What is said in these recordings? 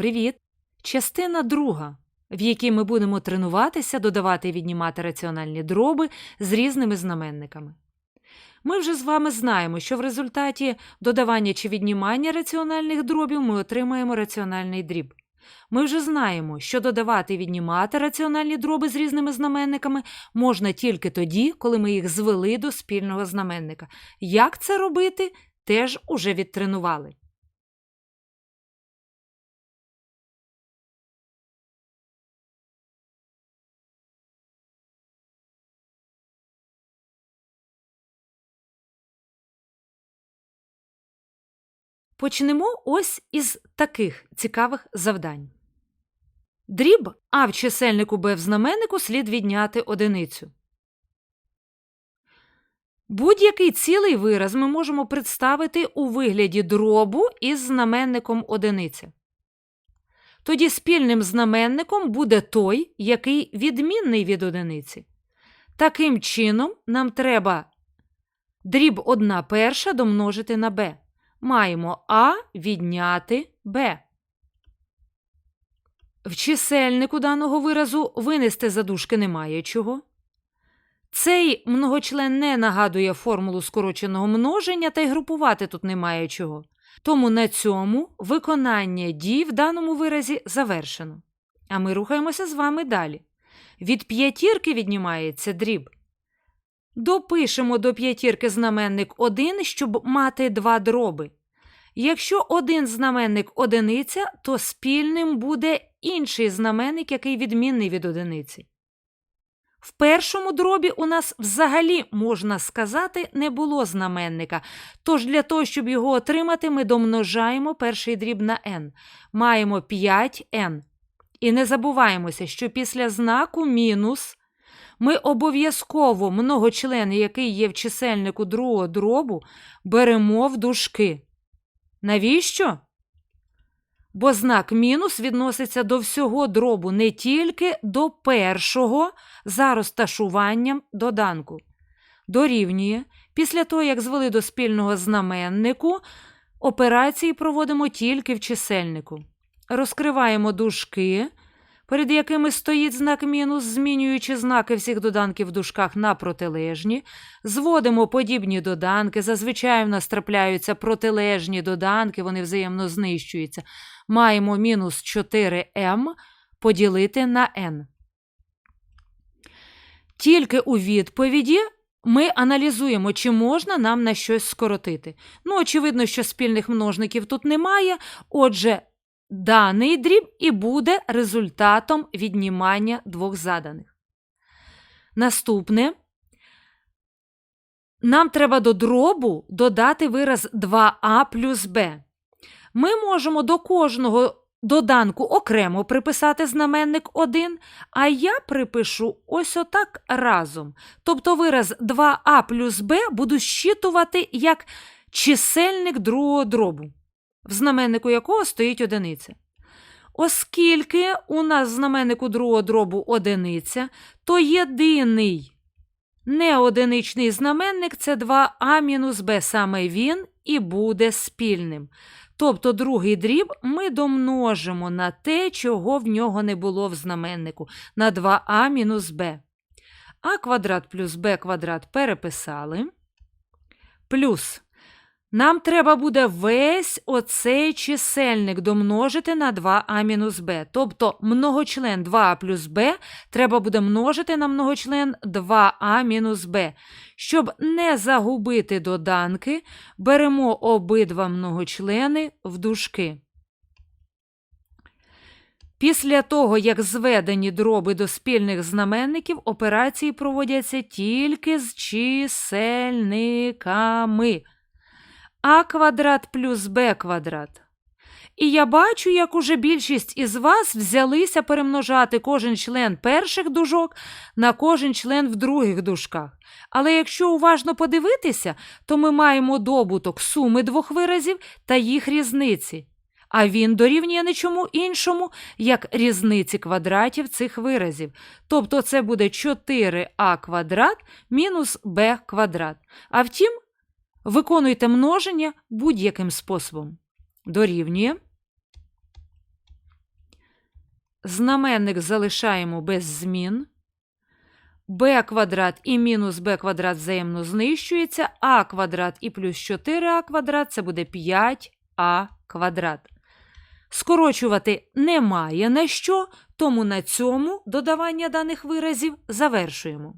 Привіт! Частина друга, в якій ми будемо тренуватися додавати і віднімати раціональні дроби з різними знаменниками. Ми вже з вами знаємо, що в результаті додавання чи віднімання раціональних дробів ми отримаємо раціональний дріб. Ми вже знаємо, що додавати і віднімати раціональні дроби з різними знаменниками можна тільки тоді, коли ми їх звели до спільного знаменника. Як це робити, теж уже відтренували. Почнемо ось із таких цікавих завдань. Дріб А в чисельнику Б в знаменнику слід відняти одиницю. Будь-який цілий вираз ми можемо представити у вигляді дробу із знаменником одиниця. Тоді спільним знаменником буде той, який відмінний від одиниці. Таким чином, нам треба дріб 1 перша домножити на b. Маємо А відняти Б. В чисельнику даного виразу винести задушки немає чого. Цей многочлен не нагадує формулу скороченого множення, та й групувати тут немає чого. Тому на цьому виконання дій в даному виразі завершено. А ми рухаємося з вами далі. Від п'ятірки віднімається дріб. Допишемо до п'ятірки знаменник 1, щоб мати два дроби. Якщо один знаменник одиниця, то спільним буде інший знаменник, який відмінний від одиниці. В першому дробі у нас взагалі, можна сказати, не було знаменника. Тож для того, щоб його отримати, ми домножаємо перший дріб на n. Маємо 5n. І не забуваємося, що після знаку мінус ми обов'язково многочлен, який є в чисельнику другого дробу, беремо в дужки. Навіщо? Бо знак мінус відноситься до всього дробу, не тільки до першого за розташуванням доданку. Дорівнює, після того, як звели до спільного знаменнику, операції проводимо тільки в чисельнику. Розкриваємо дужки, перед якими стоїть знак мінус, змінюючи знаки всіх доданків в дужках на протилежні, зводимо подібні доданки, зазвичай в нас трапляються протилежні доданки, вони взаємно знищуються. Маємо мінус 4m поділити на n. Тільки у відповіді ми аналізуємо, чи можна нам на щось скоротити. Ну, очевидно, що спільних множників тут немає, отже, даний дріб і буде результатом віднімання двох заданих. Наступне. Нам треба до дробу додати вираз 2а плюс b. Ми можемо до кожного доданку окремо приписати знаменник 1, а я припишу ось отак разом. Тобто вираз 2а плюс b буду щитувати як чисельник другого дробу, в знаменнику якого стоїть одиниця. Оскільки у нас в знаменнику другого дробу одиниця, то єдиний неодиничний знаменник це 2а мінус b, саме він і буде спільним. Тобто другий дріб ми домножимо на те, чого в нього не було в знаменнику, на 2а мінус b. А квадрат плюс b квадрат переписали. Плюс нам треба буде весь оцей чисельник домножити на 2а мінус b. Тобто многочлен 2а плюс b треба буде множити на многочлен 2а мінус b. Щоб не загубити доданки, беремо обидва многочлени в дужки. Після того, як зведені дроби до спільних знаменників, операції проводяться тільки з чисельниками а квадрат плюс б квадрат. І я бачу, як уже більшість із вас взялися перемножати кожен член перших дужок на кожен член в других дужках. Але якщо уважно подивитися, то ми маємо добуток суми двох виразів та їх різниці. А він дорівнює нічому іншому, як різниці квадратів цих виразів. Тобто це буде 4а квадрат мінус b квадрат. А втім, Виконуйте множення будь-яким способом. Дорівнює. знаменник залишаємо без змін. b квадрат і мінус b квадрат взаємно знищується, а квадрат і плюс 4а квадрат це буде 5а квадрат. Скорочувати немає на що, тому на цьому додавання даних виразів завершуємо.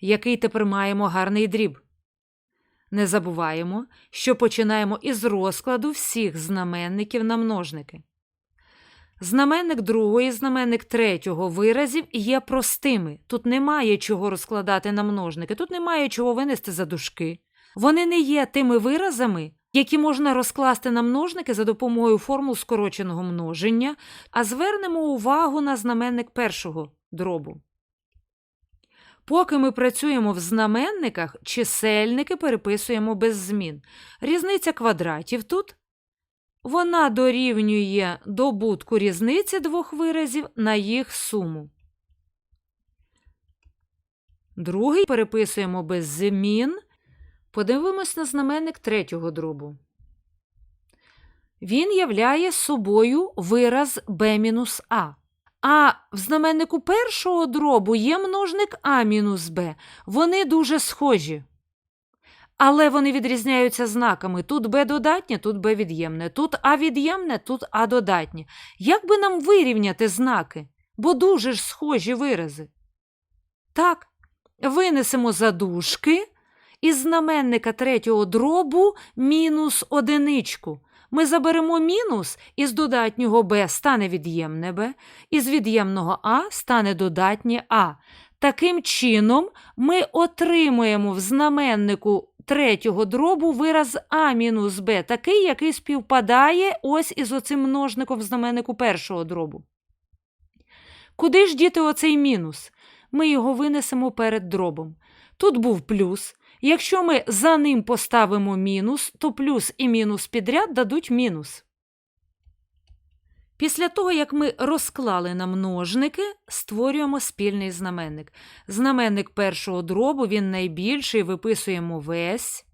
Який тепер маємо гарний дріб? Не забуваємо, що починаємо із розкладу всіх знаменників на множники. Знаменник другого і знаменник третього виразів є простими. Тут немає чого розкладати на множники, тут немає чого винести за дужки. Вони не є тими виразами, які можна розкласти на множники за допомогою формул скороченого множення, а звернемо увагу на знаменник першого дробу. Поки ми працюємо в знаменниках, чисельники переписуємо без змін. Різниця квадратів тут вона дорівнює добутку різниці двох виразів на їх суму. Другий переписуємо без змін. Подивимось на знаменник третього дробу. Він являє собою вираз b-а. А в знаменнику першого дробу є множник а мінус Б. Вони дуже схожі. Але вони відрізняються знаками. Тут Б додатнє, тут Б від'ємне, тут А від'ємне, тут А додатнє. Як би нам вирівняти знаки? Бо дуже ж схожі вирази. Так, винесемо задушки із знаменника третього дробу мінус одиничку. Ми заберемо мінус, із додатнього b стане від'ємне b, із від'ємного а стане додатнє а. Таким чином, ми отримуємо в знаменнику третього дробу вираз а мінус b, такий, який співпадає ось із оцим множником в знаменнику першого дробу. Куди ж діти оцей мінус? Ми його винесемо перед дробом. Тут був плюс. Якщо ми за ним поставимо мінус, то плюс і мінус підряд дадуть мінус. Після того, як ми розклали на множники, створюємо спільний знаменник. Знаменник першого дробу він найбільший, виписуємо весь.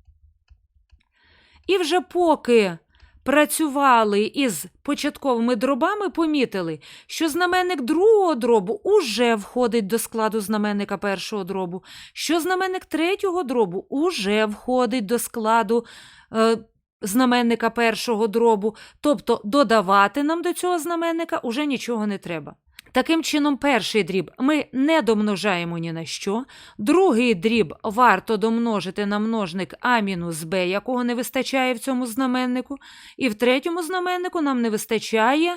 І вже поки працювали із початковими дробами, помітили, що знаменник другого дробу уже входить до складу знаменника першого дробу, що знаменник третього дробу уже входить до складу е, знаменника першого дробу, тобто додавати нам до цього знаменника уже нічого не треба. Таким чином, перший дріб ми не домножаємо ні на що. Другий дріб варто домножити на множник а мінус b, якого не вистачає в цьому знаменнику. І в третьому знаменнику нам не вистачає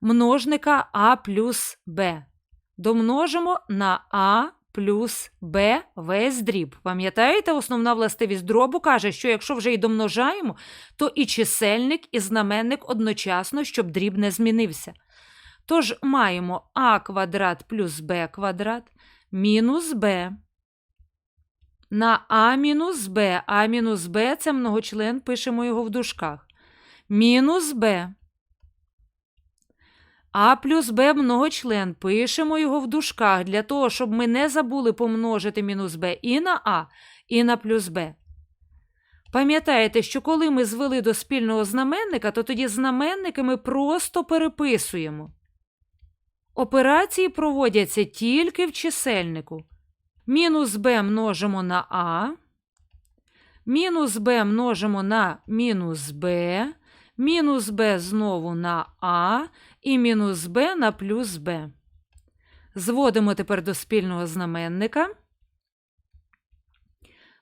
множника а плюс b. Домножимо на а плюс b весь дріб. Пам'ятаєте, основна властивість дробу каже, що якщо вже й домножаємо, то і чисельник, і знаменник одночасно, щоб дріб не змінився. Тож маємо а квадрат плюс b квадрат мінус b. На а мінус b, а мінус b це многочлен, пишемо його в дужках. Мінус b. А плюс b многочлен, пишемо його в дужках для того, щоб ми не забули помножити мінус b і на а, і на плюс b. Пам'ятаєте, що коли ми звели до спільного знаменника, то тоді знаменники ми просто переписуємо. Операції проводяться тільки в чисельнику. Мінус b множимо на а, мінус b множимо на мінус b, мінус b знову на а і мінус b на плюс b. Зводимо тепер до спільного знаменника.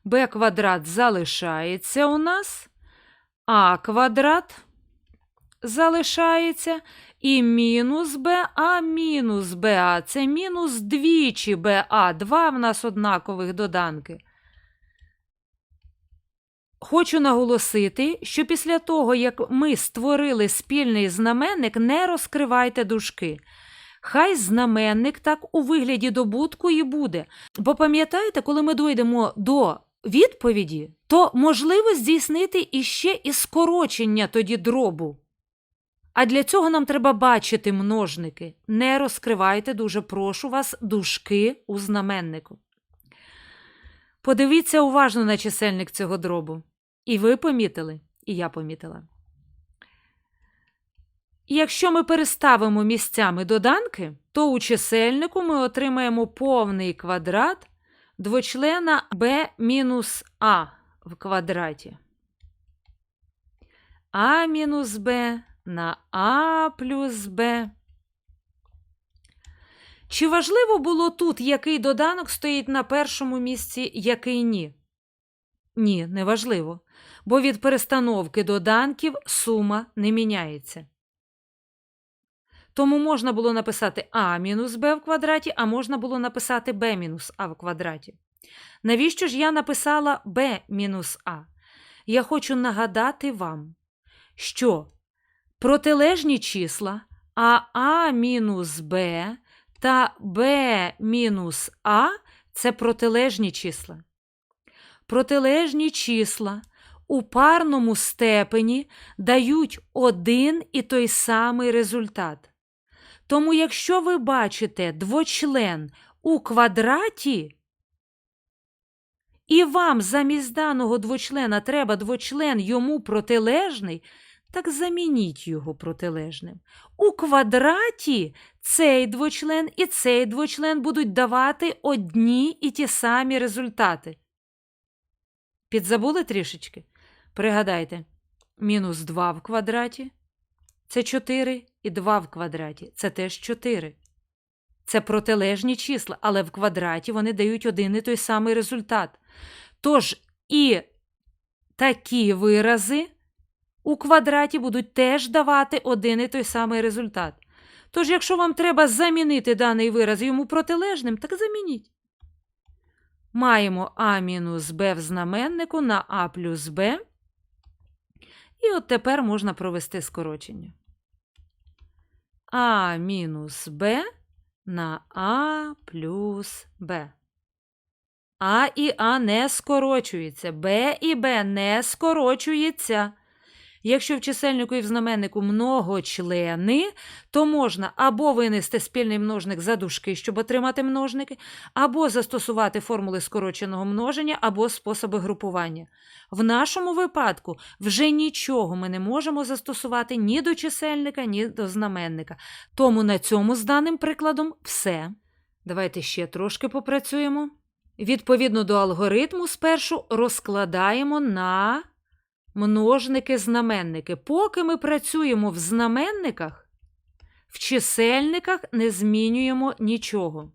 b квадрат залишається у нас, а квадрат залишається і мінус b, а мінус ba. Це мінус двічі ba. Два в нас однакових доданки. Хочу наголосити, що після того, як ми створили спільний знаменник, не розкривайте дужки. Хай знаменник так у вигляді добутку і буде. Бо пам'ятаєте, коли ми дойдемо до відповіді, то можливо здійснити іще і скорочення тоді дробу. А для цього нам треба бачити множники. Не розкривайте, дуже прошу вас, дужки у знаменнику. Подивіться уважно на чисельник цього дробу. І ви помітили, і я помітила. Якщо ми переставимо місцями доданки, то у чисельнику ми отримаємо повний квадрат двочлена b мінус а в квадраті. а мінус b на а плюс b. Чи важливо було тут, який доданок стоїть на першому місці, який ні? Ні, не важливо, бо від перестановки доданків сума не міняється. Тому можна було написати а мінус b в квадраті, а можна було написати b мінус а в квадраті. Навіщо ж я написала b мінус а? Я хочу нагадати вам, що протилежні числа а а мінус b та b мінус а це протилежні числа. Протилежні числа у парному степені дають один і той самий результат. Тому, якщо ви бачите двочлен у квадраті, і вам замість даного двочлена треба двочлен йому протилежний, так замініть його протилежним. У квадраті цей двочлен і цей двочлен будуть давати одні і ті самі результати. Підзабули трішечки? Пригадайте, мінус 2 в квадраті це 4 і 2 в квадраті це теж 4. Це протилежні числа, але в квадраті вони дають один і той самий результат. Тож і такі вирази у квадраті будуть теж давати один і той самий результат. Тож, якщо вам треба замінити даний вираз йому протилежним, так замініть. Маємо а мінус b в знаменнику на а плюс b. І от тепер можна провести скорочення. А мінус b на а плюс b. А і А не скорочується. Б і Б не скорочується. Якщо в чисельнику і в знаменнику многочлени, то можна або винести спільний множник за дужки, щоб отримати множники, або застосувати формули скороченого множення, або способи групування. В нашому випадку вже нічого ми не можемо застосувати ні до чисельника, ні до знаменника. Тому на цьому з даним прикладом все. Давайте ще трошки попрацюємо. Відповідно до алгоритму, спершу розкладаємо на множники знаменники. Поки ми працюємо в знаменниках, в чисельниках не змінюємо нічого.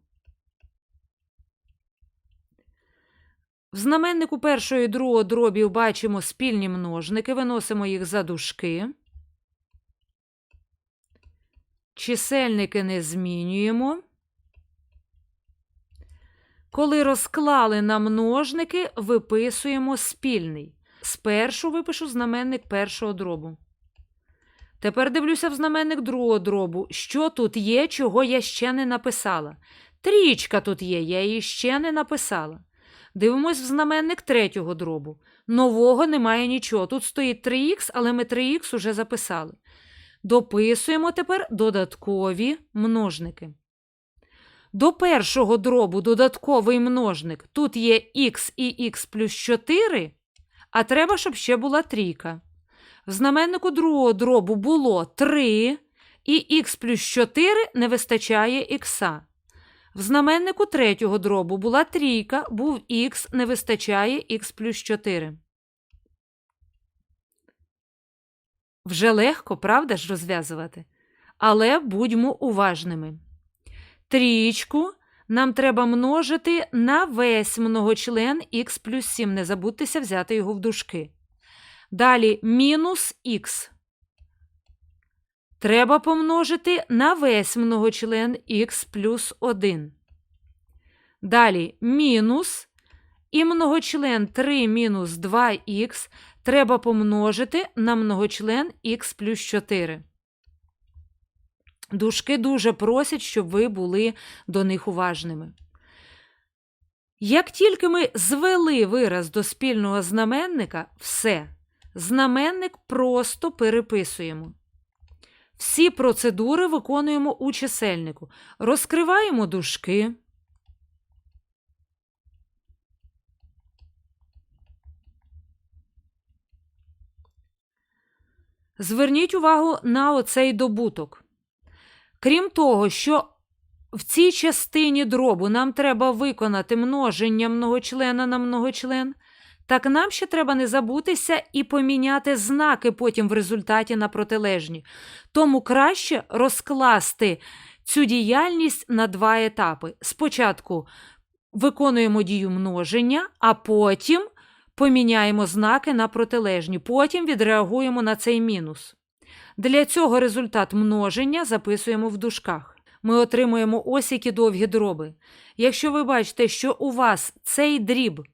В знаменнику першого і другого дробів бачимо спільні множники, виносимо їх за дужки. Чисельники не змінюємо. Коли розклали на множники, виписуємо спільний. Спершу випишу знаменник першого дробу. Тепер дивлюся в знаменник другого дробу. Що тут є, чого я ще не написала? Трічка тут є, я її ще не написала. Дивимось в знаменник третього дробу. Нового немає нічого. Тут стоїть 3х, але ми 3х уже записали. Дописуємо тепер додаткові множники. До першого дробу додатковий множник. Тут є х і х плюс 4, а треба, щоб ще була трійка. В знаменнику другого дробу було 3, і х плюс 4 не вистачає х. В знаменнику третього дробу була трійка, був х, не вистачає х плюс 4. Вже легко, правда ж, розв'язувати? Але будьмо уважними. Трієчку нам треба множити на весь многочлен х плюс 7. Не забудьтеся взяти його в дужки. Далі мінус х. Треба помножити на весь многочлен х плюс 1. Далі мінус і многочлен 3 мінус 2х треба помножити на многочлен х плюс 4. Душки дуже просять, щоб ви були до них уважними. Як тільки ми звели вираз до спільного знаменника, все, знаменник просто переписуємо. Всі процедури виконуємо у чисельнику. Розкриваємо дужки. Зверніть увагу на оцей добуток. Крім того, що в цій частині дробу нам треба виконати множення многочлена на многочлен, так нам ще треба не забутися і поміняти знаки потім в результаті на протилежні. Тому краще розкласти цю діяльність на два етапи. Спочатку виконуємо дію множення, а потім поміняємо знаки на протилежні, потім відреагуємо на цей мінус. Для цього результат множення записуємо в дужках. Ми отримуємо ось які довгі дроби. Якщо ви бачите, що у вас цей дріб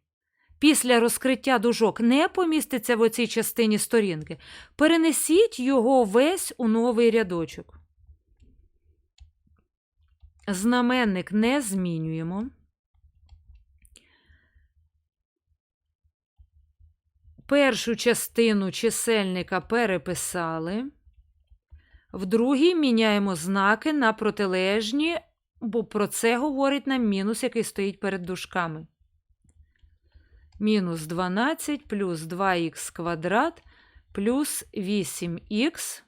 після розкриття дужок не поміститься в оцій частині сторінки, перенесіть його весь у новий рядочок. Знаменник не змінюємо. Першу частину чисельника переписали. В другій міняємо знаки на протилежні, бо про це говорить нам мінус, який стоїть перед дужками. Мінус 12 плюс 2х квадрат плюс 8х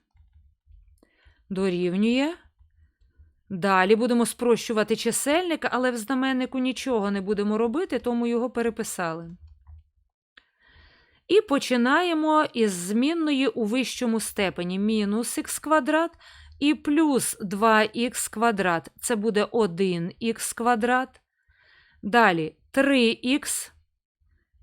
дорівнює. Далі будемо спрощувати чисельник, але в знаменнику нічого не будемо робити, тому його переписали. І починаємо із змінної у вищому степені мінус х квадрат і плюс 2х квадрат. Це буде 1х квадрат. Далі 3х.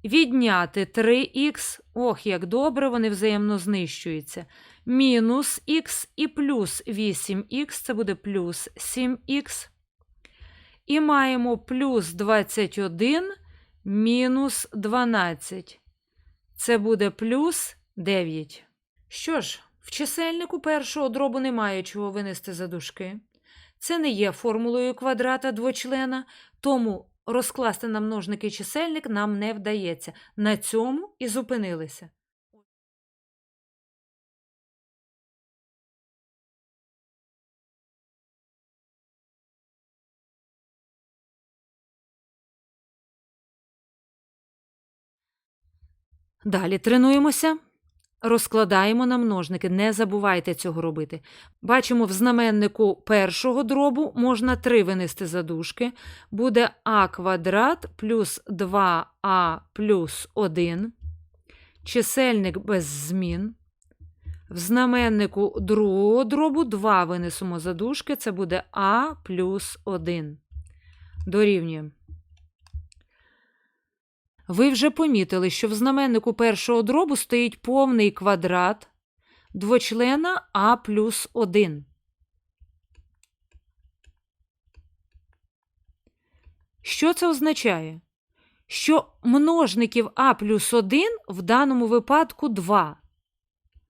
Відняти 3х. Ох, як добре, вони взаємно знищуються. Мінус х і плюс 8х, це буде плюс 7х. І маємо плюс 21 мінус 12. Це буде плюс 9. Що ж, в чисельнику першого дробу немає чого винести за дужки. Це не є формулою квадрата двочлена, тому розкласти на множники чисельник нам не вдається. На цьому і зупинилися. Далі тренуємося. Розкладаємо на множники, не забувайте цього робити. Бачимо, в знаменнику першого дробу можна 3 винести за дужки. Буде а квадрат плюс 2а плюс 1. Чисельник без змін. В знаменнику другого дробу 2 винесемо за дужки, це буде а плюс 1. Дорівнюємо. Ви вже помітили, що в знаменнику першого дробу стоїть повний квадрат двочлена А плюс 1. Що це означає? Що множників А плюс 1 в даному випадку 2.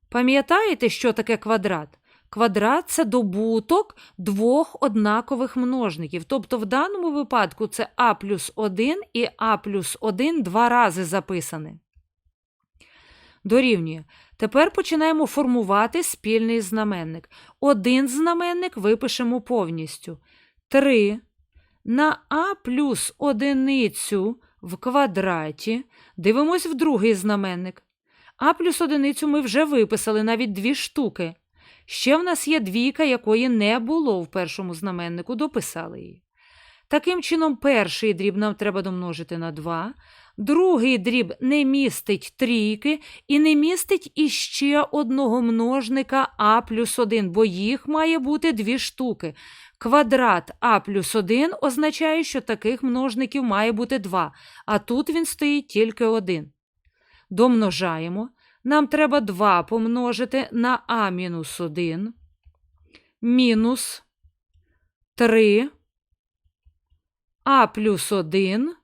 Пам'ятаєте, що таке квадрат? Квадрат це добуток двох однакових множників. Тобто в даному випадку це а плюс 1 і а плюс 1 два рази записане. Дорівнює. Тепер починаємо формувати спільний знаменник. Один знаменник випишемо повністю. 3 на а плюс одиницю в квадраті. Дивимось в другий знаменник. А плюс одиницю ми вже виписали навіть дві штуки. Ще в нас є двійка, якої не було в першому знаменнику, дописали її. Таким чином, перший дріб нам треба домножити на 2, другий дріб не містить трійки і не містить іще одного множника а плюс 1, бо їх має бути дві штуки. Квадрат а плюс 1 означає, що таких множників має бути 2, а тут він стоїть тільки один. Домножаємо. Нам треба 2 помножити на а мінус 1 мінус 3 а плюс 1.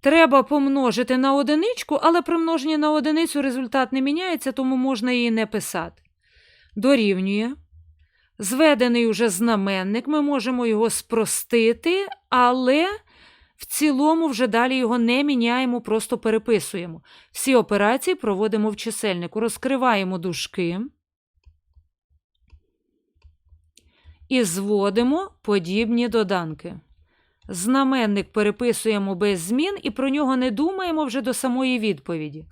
Треба помножити на одиничку, але при множенні на одиницю результат не міняється, тому можна її не писати. Дорівнює. Зведений уже знаменник, ми можемо його спростити, але в цілому вже далі його не міняємо, просто переписуємо. Всі операції проводимо в чисельнику. Розкриваємо дужки і зводимо подібні доданки. Знаменник переписуємо без змін і про нього не думаємо вже до самої відповіді.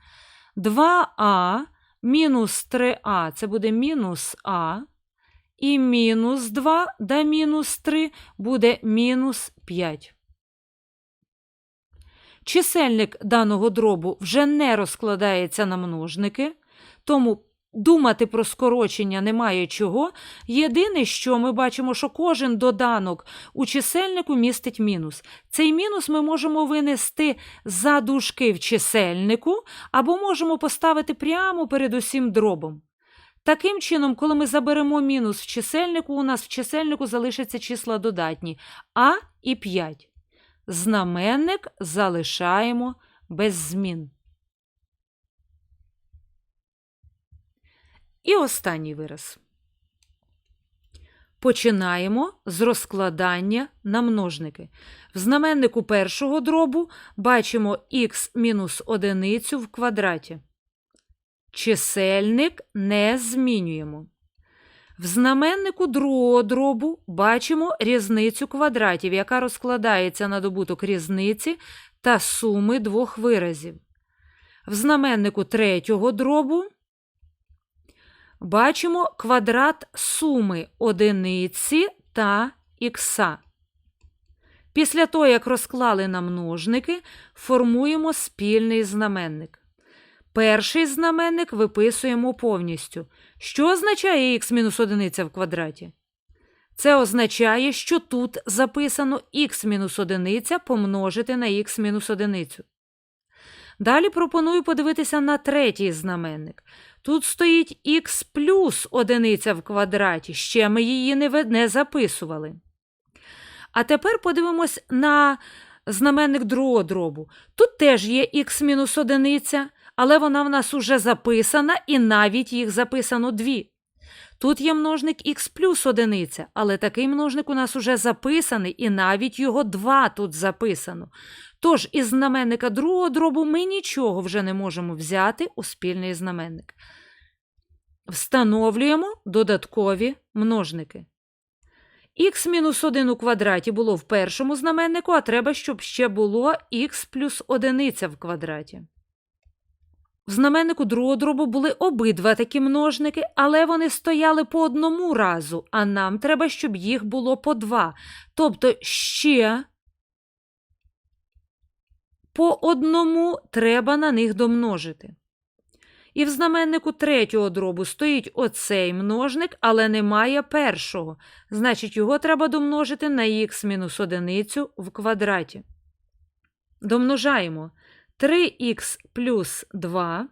2а мінус 3а це буде мінус а, і мінус 2 да мінус 3 буде мінус 5. Чисельник даного дробу вже не розкладається на множники, тому думати про скорочення немає чого. Єдине, що ми бачимо, що кожен доданок у чисельнику містить мінус. Цей мінус ми можемо винести за дужки в чисельнику або можемо поставити прямо перед усім дробом. Таким чином, коли ми заберемо мінус в чисельнику, у нас в чисельнику залишаться числа додатні а і 5. Знаменник залишаємо без змін. І останній вираз. Починаємо з розкладання на множники. В знаменнику першого дробу бачимо х мінус одиницю в квадраті. Чисельник не змінюємо. В знаменнику другого дробу бачимо різницю квадратів, яка розкладається на добуток різниці та суми двох виразів. В знаменнику третього дробу бачимо квадрат суми одиниці та ікса. Після того, як розклали на множники, формуємо спільний знаменник. Перший знаменник виписуємо повністю. Що означає х мінус одиниця в квадраті? Це означає, що тут записано х мінус одиниця помножити на х мінус одиницю. Далі пропоную подивитися на третій знаменник. Тут стоїть х плюс одиниця в квадраті, ще ми її не, записували. А тепер подивимось на знаменник другого дробу. Тут теж є х мінус одиниця, але вона в нас уже записана, і навіть їх записано дві. Тут є множник х плюс одиниця, але такий множник у нас уже записаний, і навіть його два тут записано. Тож із знаменника другого дробу ми нічого вже не можемо взяти у спільний знаменник. Встановлюємо додаткові множники. х мінус 1 у квадраті було в першому знаменнику, а треба, щоб ще було х плюс одиниця в квадраті. В знаменнику другого дробу були обидва такі множники, але вони стояли по одному разу, а нам треба, щоб їх було по два. Тобто ще по одному треба на них домножити. І в знаменнику третього дробу стоїть оцей множник, але немає першого. Значить, його треба домножити на х мінус одиницю в квадраті. Домножаємо 3х плюс 2.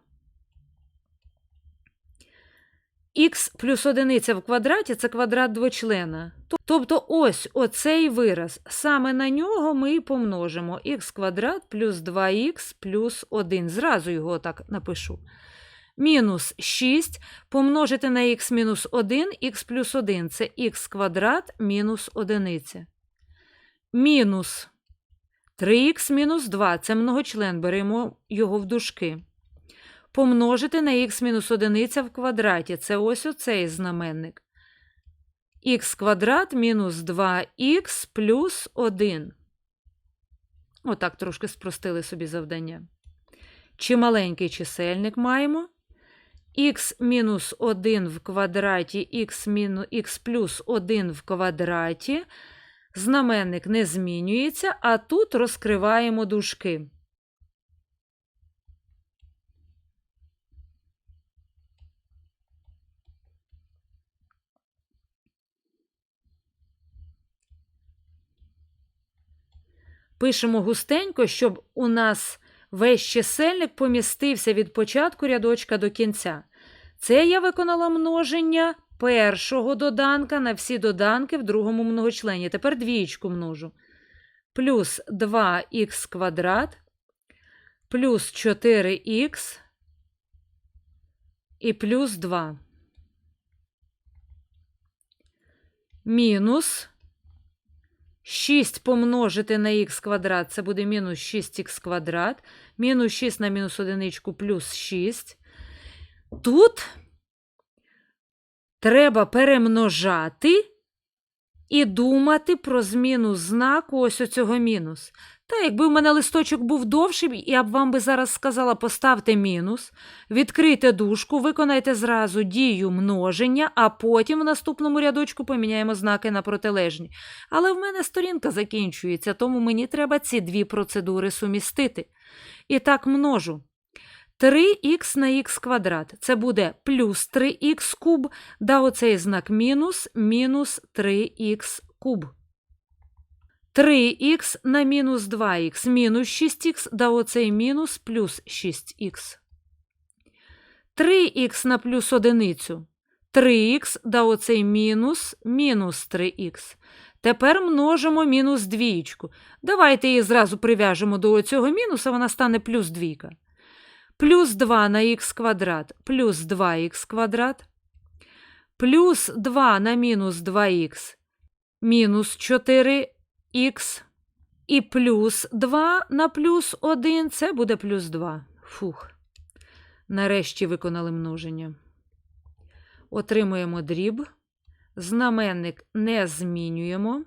х плюс одиниця в квадраті це квадрат двочлена. Тобто ось оцей вираз. Саме на нього ми і помножимо х квадрат плюс 2х плюс 1. Зразу його так напишу. Мінус 6 помножити на х мінус 1, х плюс 1 це х квадрат мінус 1. Мінус 3х мінус 2 це многочлен, беремо його в дужки. Помножити на х мінус 1 в квадраті. Це ось оцей знаменник. х квадрат мінус 2х плюс 1. Отак трошки спростили собі завдання. Чималенький чисельник маємо. х мінус 1 в квадраті, х, плюс 1 в квадраті. Знаменник не змінюється, а тут розкриваємо дужки. Пишемо густенько, щоб у нас весь чисельник помістився від початку рядочка до кінця. Це я виконала множення першого доданка на всі доданки в другому многочлені. Тепер двієчку множу. Плюс 2х квадрат, плюс 4х і плюс 2. Мінус 6 помножити на х квадрат, це буде мінус 6х квадрат, мінус 6 на мінус одиничку плюс 6. Тут треба перемножати і думати про зміну знаку ось оцього мінус. Та якби в мене листочок був довший, я б вам би зараз сказала, поставте мінус, відкрийте дужку, виконайте зразу дію множення, а потім в наступному рядочку поміняємо знаки на протилежні. Але в мене сторінка закінчується, тому мені треба ці дві процедури сумістити. І так множу. 3х на х квадрат. Це буде плюс 3х куб, да оцей знак мінус, мінус 3х куб. 3х на мінус 2х, мінус 6х, да оцей мінус плюс 6х. 3х на плюс одиницю. 3х, да оцей мінус, мінус 3х. Тепер множимо мінус двієчку. Давайте її зразу прив'яжемо до цього мінуса, вона стане плюс двійка. Плюс 2 на х квадрат, плюс 2х квадрат. Плюс 2 на мінус 2х, мінус 4х. І плюс 2 на плюс 1 це буде плюс 2. Фух. Нарешті виконали множення. Отримуємо дріб. Знаменник не змінюємо.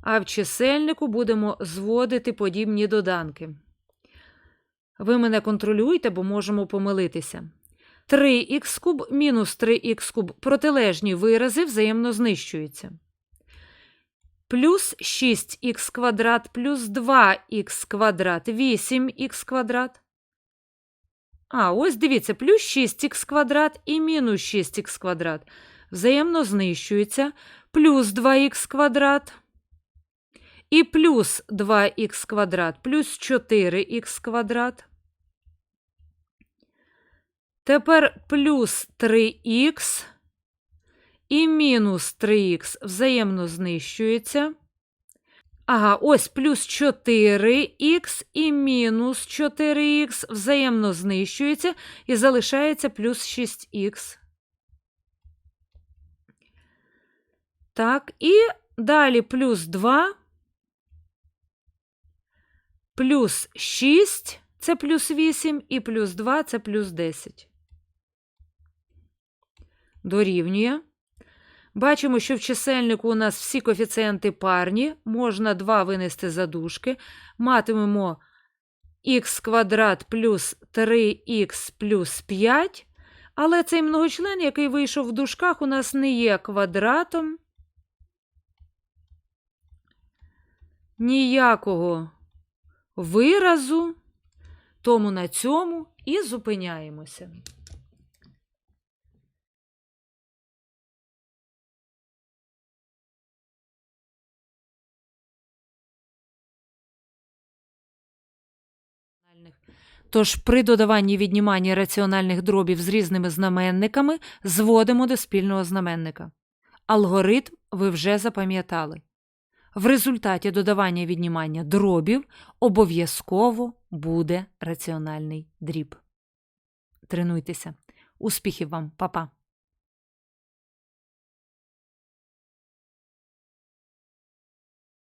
А в чисельнику будемо зводити подібні доданки. Ви мене контролюйте, бо можемо помилитися. 3х куб мінус 3х куб протилежні вирази взаємно знищуються. Плюс 6х квадрат плюс 2х квадрат 8х квадрат. А, ось дивіться, плюс 6х квадрат і мінус 6х квадрат. Взаємно знищуються. Плюс 2х квадрат і плюс 2х квадрат плюс 4х квадрат. Тепер плюс 3х і мінус 3х взаємно знищується. Ага, ось плюс 4х і мінус 4х взаємно знищується і залишається плюс 6х. Так, і далі плюс 2, плюс 6 це плюс 8, і плюс 2 це плюс 10. Дорівнює. Бачимо, що в чисельнику у нас всі коефіцієнти парні, можна 2 винести за дужки. Матимемо х квадрат плюс 3х плюс 5. Але цей многочлен, який вийшов в дужках, у нас не є квадратом. Ніякого виразу, тому на цьому і зупиняємося. Тож при додаванні відніманні раціональних дробів з різними знаменниками зводимо до спільного знаменника. Алгоритм ви вже запам'ятали. В результаті додавання віднімання дробів обов'язково буде раціональний дріб. Тренуйтеся. Успіхів вам, Па-па!